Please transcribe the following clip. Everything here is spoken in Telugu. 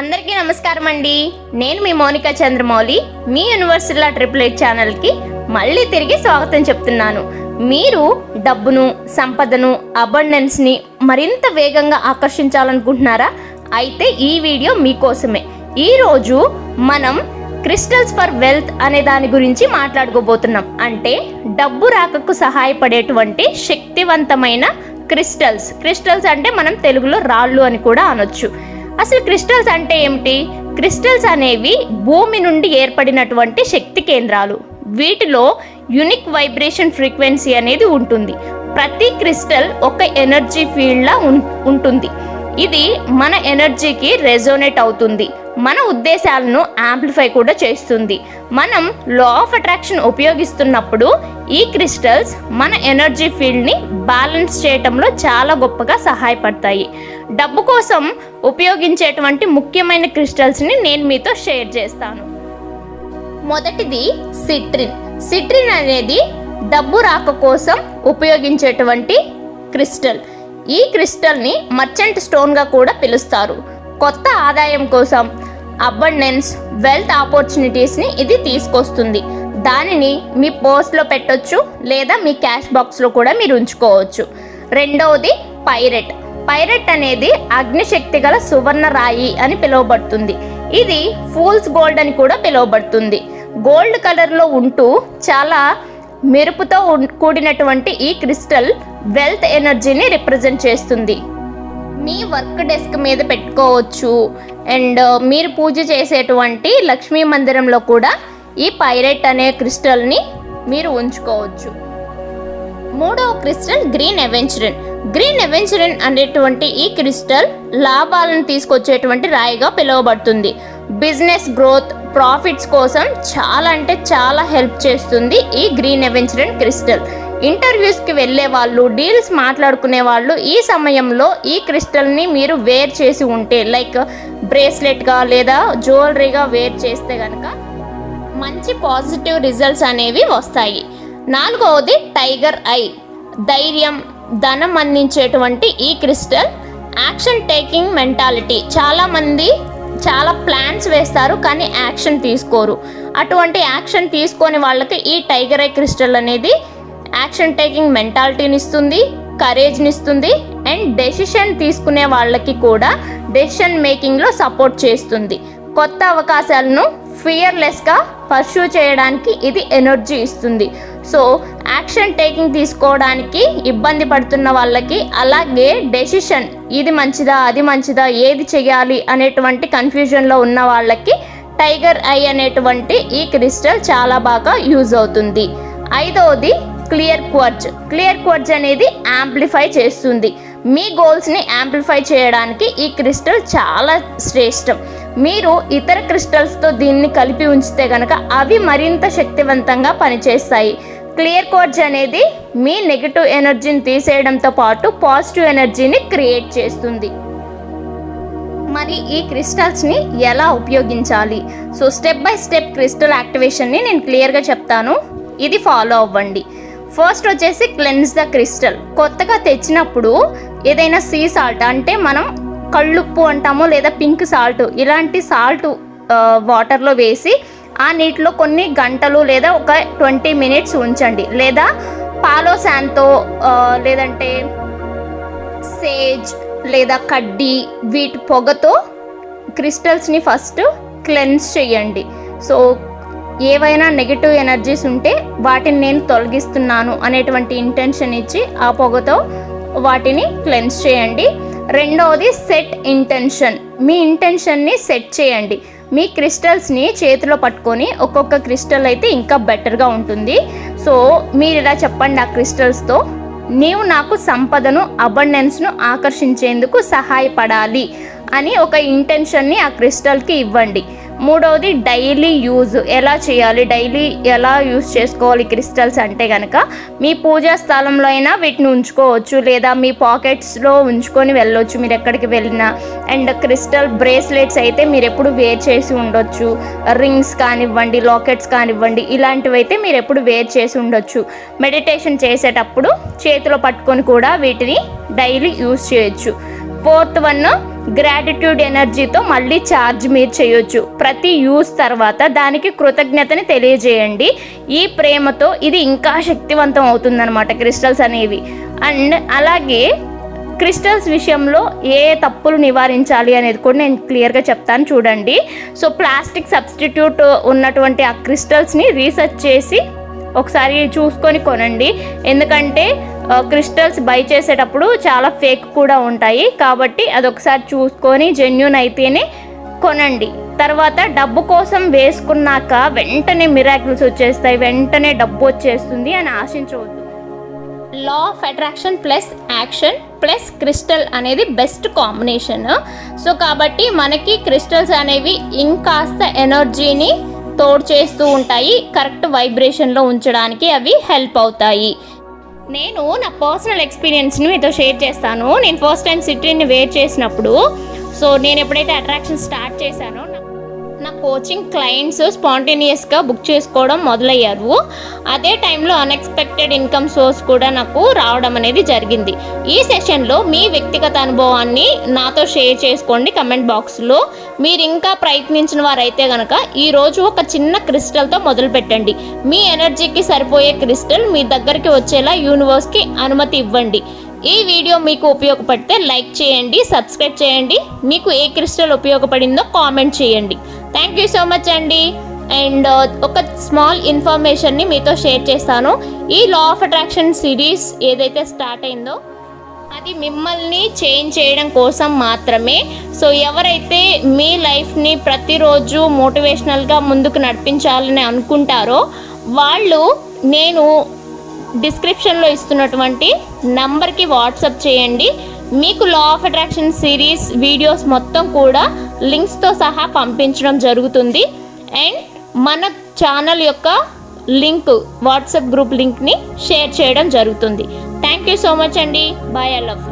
అందరికీ నమస్కారం అండి. నేను మీ మోనికా చంద్రమౌళి. మీ యూనివర్సిటీల ట్రిపుల్ ఎయిట్ ఛానల్కి మళ్ళీ తిరిగి స్వాగతం చెప్తున్నాను. మీరు డబ్బును సంపదను అబండెన్స్ని మరింత వేగంగా ఆకర్షించాలనుకుంటున్నారా? అయితే ఈ వీడియో మీకోసమే. ఈరోజు మనం క్రిస్టల్స్ ఫర్ వెల్త్ అనే దాని గురించి మాట్లాడుకోబోతున్నాం. అంటే డబ్బు రాకకు సహాయపడేటువంటి శక్తివంతమైన క్రిస్టల్స్ క్రిస్టల్స్ అంటే మనం తెలుగులో రాళ్ళు అని కూడా అనొచ్చు. అసలు క్రిస్టల్స్ అంటే ఏమిటి? క్రిస్టల్స్ అనేవి భూమి నుండి ఏర్పడినటువంటి శక్తి కేంద్రాలు. వీటిలో యునిక్ వైబ్రేషన్ ఫ్రీక్వెన్సీ అనేది ఉంటుంది. ప్రతి క్రిస్టల్ ఒక ఎనర్జీ ఫీల్డ్లా ఉం- ఉంటుంది. ఇది మన ఎనర్జీకి రెజోనేట్ అవుతుంది. మన ఉద్దేశాలను యాంప్లిఫై కూడా చేస్తుంది. మనం లా ఆఫ్ అట్రాక్షన్ ఉపయోగిస్తున్నప్పుడు ఈ క్రిస్టల్స్ మన ఎనర్జీ ఫీల్డ్ని బ్యాలెన్స్ చేయటంలో చాలా గొప్పగా సహాయపడతాయి. డబ్బు కోసం ఉపయోగించేటువంటి ముఖ్యమైన క్రిస్టల్స్ని నేను మీతో షేర్ చేస్తాను. మొదటిది సిట్రిన్. సిట్రిన్ అనేది డబ్బు రాక కోసం ఉపయోగించేటువంటి క్రిస్టల్. ఈ క్రిస్టల్ని మర్చెంట్ స్టోన్గా కూడా పిలుస్తారు. కొత్త ఆదాయం కోసం అబండెన్స్ వెల్త్ ఆపర్చునిటీస్ని ఇది తీసుకొస్తుంది. దానిని మీ పర్స్లో పెట్టొచ్చు లేదా మీ క్యాష్ బాక్స్లో కూడా మీరు ఉంచుకోవచ్చు. రెండవది పైరెట్. పైరెట్ అనేది అగ్నిశక్తి గల సువర్ణ రాయి అని పిలువబడుతుంది. ఇది ఫూల్స్ గోల్డ్ అని కూడా పిలువబడుతుంది. గోల్డ్ కలర్లో ఉంటూ చాలా మెరుపుతో కూడినటువంటి ఈ క్రిస్టల్ వెల్త్ ఎనర్జీని రిప్రజెంట్ చేస్తుంది. మీ వర్క్ డెస్క్ మీద పెట్టుకోవచ్చు. అండ్ మీరు పూజ చేసేటువంటి లక్ష్మీ మందిరంలో కూడా ఈ పైరెట్ అనే క్రిస్టల్ని మీరు ఉంచుకోవచ్చు. మూడవ crystal green aventurine. Green aventurine అనేటువంటి ఈ క్రిస్టల్ లాభాలను తీసుకొచ్చేటువంటి రాయిగా పిలువబడుతుంది. బిజినెస్ గ్రోత్ ప్రాఫిట్స్ కోసం చాలా అంటే చాలా హెల్ప్ చేస్తుంది ఈ గ్రీన్ ఎవెన్సరిన్ క్రిస్టల్. ఇంటర్వ్యూస్కి వెళ్ళే వాళ్ళు డీల్స్ మాట్లాడుకునే వాళ్ళు ఈ సమయంలో ఈ క్రిస్టల్ని మీరు వేర్ చేసి ఉంటే లైక్ బ్రేస్లెట్గా లేదా జ్యువెలరీగా వేర్ చేస్తే కనుక మంచి పాజిటివ్ రిజల్ట్స్ అనేవి వస్తాయి. నాలుగవది టైగర్ ఐ. ధైర్యం ధనం అందించేటువంటి ఈ క్రిస్టల్ యాక్షన్ టేకింగ్ మెంటాలిటీ. చాలామంది చాలా ప్లాన్స్ వేస్తారు కానీ యాక్షన్ తీసుకోరు. అటువంటి యాక్షన్ తీసుకొని వాళ్ళకి ఈ టైగర్ ఐ క్రిస్టల్ అనేది యాక్షన్ టేకింగ్ మెంటాలిటీని ఇస్తుంది కరేజ్ని ఇస్తుంది అండ్ డెసిషన్ తీసుకునే వాళ్ళకి కూడా డెసిషన్ మేకింగ్లో సపోర్ట్ చేస్తుంది. కొత్త అవకాశాలను ఫియర్లెస్గా పర్సూ చేయడానికి ఇది ఎనర్జీ ఇస్తుంది. సో యాక్షన్ టేకింగ్ తీసుకోవడానికి ఇబ్బంది పడుతున్న వాళ్ళకి అలాగే డెసిషన్ ఇది మంచిదా అది మంచిదా ఏది చేయాలి అనేటువంటి కన్ఫ్యూజన్లో ఉన్న వాళ్ళకి టైగర్ ఐ అనేటువంటి ఈ క్రిస్టల్ చాలా బాగా యూజ్ అవుతుంది. ఐదవది క్లియర్ క్వర్జ్ క్లియర్ క్వర్జ్ అనేది యాంప్లిఫై చేస్తుంది. మీ గోల్స్ని యాంప్లిఫై చేయడానికి ఈ క్రిస్టల్ చాలా శ్రేష్టం. మీరు ఇతర క్రిస్టల్స్తో దీన్ని కలిపి ఉంచితే కనుక అవి మరింత శక్తివంతంగా పనిచేస్తాయి. క్లియర్ క్వర్జ్ అనేది మీ నెగిటివ్ ఎనర్జీని తీసేయడంతో పాటు పాజిటివ్ ఎనర్జీని క్రియేట్ చేస్తుంది. మరి ఈ క్రిస్టల్స్ని ఎలా ఉపయోగించాలి? So step by step crystal యాక్టివేషన్ని నేను క్లియర్గా చెప్తాను. ఇది ఫాలో అవ్వండి. ఫస్ట్ వచ్చేసి క్లెన్స్ ద క్రిస్టల్. కొత్తగా తెచ్చినప్పుడు ఏదైనా సీ సాల్ట్ అంటే మనం కళ్ళుప్పు అంటాము లేదా పింక్ సాల్ట్ ఇలాంటి సాల్ట్ వాటర్లో వేసి ఆ నీటిలో కొన్ని గంటలు లేదా ఒక ట్వంటీ మినిట్స్ ఉంచండి. లేదా పాలో శాన్తో లేదంటే సేజ్ లేదా కడ్డీ వీటి పొగతో క్రిస్టల్స్ని ఫస్ట్ క్లెన్స్ చేయండి. సో ఏవైనా నెగిటివ్ ఎనర్జీస్ ఉంటే వాటిని నేను తొలగిస్తున్నాను అనేటువంటి ఇంటెన్షన్ ఇచ్చి ఆ పొగతో వాటిని క్లెన్స్ చేయండి. రెండవది సెట్ ఇంటెన్షన్. మీ ఇంటెన్షన్ని సెట్ చేయండి. మీ క్రిస్టల్స్ని చేతిలో పట్టుకొని ఒక్కొక్క క్రిస్టల్ అయితే ఇంకా బెటర్గా ఉంటుంది. సో మీరు ఇలా చెప్పండి ఆ క్రిస్టల్స్తో. నీవు నాకు సంపదను అబండెన్స్ను ఆకర్షించేందుకు సహాయపడాలి అని ఒక ఇంటెన్షన్ని ఆ క్రిస్టల్కి ఇవ్వండి. మూడవది డైలీ యూజ్ ఎలా చేయాలి? డైలీ ఎలా యూజ్ చేసుకోవాలి క్రిస్టల్స్ అంటే కనుక మీ పూజా స్థలంలో అయినా వీటిని ఉంచుకోవచ్చు. లేదా మీ పాకెట్స్లో ఉంచుకొని వెళ్ళొచ్చు. మీరు ఎక్కడికి వెళ్ళినా. అండ్ క్రిస్టల్ బ్రేస్లెట్స్ అయితే మీరు ఎప్పుడు వేర్ చేసి ఉండొచ్చు. రింగ్స్ కానివ్వండి లాకెట్స్ కానివ్వండి ఇలాంటివి అయితే మీరు ఎప్పుడు వేర్ చేసి ఉండొచ్చు. మెడిటేషన్ చేసేటప్పుడు చేతిలో పట్టుకొని కూడా వీటిని డైలీ యూజ్ చేయొచ్చు. ఫోర్త్ వన్ గ్రాటిట్యూడ్ ఎనర్జీతో మళ్ళీ ఛార్జ్ మీరు చేయొచ్చు. ప్రతి యూస్ తర్వాత దానికి కృతజ్ఞతని తెలియజేయండి. ఈ ప్రేమతో ఇది ఇంకా శక్తివంతం అవుతుందన్నమాట క్రిస్టల్స్ అనేవి. అండ్ అలాగే క్రిస్టల్స్ విషయంలో ఏ తప్పులు నివారించాలి అనేది కూడా నేను క్లియర్గా చెప్తాను చూడండి. సో ప్లాస్టిక్ సబ్స్టిట్యూట్ ఉన్నటువంటి ఆ క్రిస్టల్స్ని రీసెర్చ్ చేసి ఒకసారి చూసుకొని కొనండి. ఎందుకంటే క్రిస్టల్స్ బై చేసేటప్పుడు చాలా ఫేక్ కూడా ఉంటాయి. కాబట్టి అదొకసారి చూసుకొని జెన్యున్ అయితేనే కొనండి. తర్వాత డబ్బు కోసం వేసుకున్నాక వెంటనే మిరాకిల్స్ వచ్చేస్తాయి. వెంటనే డబ్బు వచ్చేస్తుంది అని ఆశించవద్దు. Law of attraction plus action plus crystal అనేది బెస్ట్ కాంబినేషన్ సో కాబట్టి మనకి క్రిస్టల్స్ అనేవి ఇంకాస్త ఎనర్జీని తోడు చేస్తూ ఉంటాయి కరెక్ట్ వైబ్రేషన్లో ఉంచడానికి అవి హెల్ప్ అవుతాయి. నేను నా పర్సనల్ ఎక్స్పీరియన్స్ని మీతో షేర్ చేస్తాను. నేను ఫస్ట్ టైం సిట్రీని వేర్ చేసినప్పుడు సో నేను ఎప్పుడైతే అట్రాక్షన్ స్టార్ట్ చేశానో కోచింగ్ క్లయింట్స్ స్పాంటేనియస్గా బుక్ చేసుకోవడం మొదలయ్యారు. అదే టైంలో అన్ఎక్స్పెక్టెడ్ ఇన్కమ్ సోర్స్ కూడా నాకు రావడం అనేది జరిగింది. ఈ సెషన్లో మీ వ్యక్తిగత అనుభవాన్ని నాతో షేర్ చేసుకోండి కమెంట్ బాక్స్లో మీరు ఇంకా ప్రయత్నించిన వారైతే కనుక ఈరోజు ఒక చిన్న క్రిస్టల్తో మొదలు పెట్టండి. మీ ఎనర్జీకి సరిపోయే క్రిస్టల్ మీ దగ్గరికి వచ్చేలా యూనివర్స్కి అనుమతి ఇవ్వండి. ఈ వీడియో మీకు ఉపయోగపడితే లైక్ చేయండి సబ్స్క్రైబ్ చేయండి. మీకు ఏ క్రిస్టల్ ఉపయోగపడిందో కామెంట్ చేయండి. థ్యాంక్ యూ సో మచ్ అండి అండ్ ఒక స్మాల్ ఇన్ఫర్మేషన్ని మీతో షేర్ చేస్తాను. ఈ లా ఆఫ్ అట్రాక్షన్ సిరీస్ ఏదైతే స్టార్ట్ అయిందో అది మిమ్మల్ని చేంజ్ చేయడం కోసం మాత్రమే. సో ఎవరైతే మీ లైఫ్ని ప్రతిరోజు మోటివేషనల్గా ముందుకు నడిపించాలని అనుకుంటారో వాళ్ళు నేను డిస్క్రిప్షన్లో ఇస్తున్నటువంటి నంబర్కి వాట్సప్ చేయండి. మీకు law of attraction series videos మొత్తం కూడా లింక్స్తో సహా పంపించడం జరుగుతుంది. అండ్ మన ఛానల్ యొక్క లింక్ వాట్సాప్ గ్రూప్ లింక్ని షేర్ చేయడం జరుగుతుంది. థ్యాంక్ యూ సో మచ్ అండి. Bye I love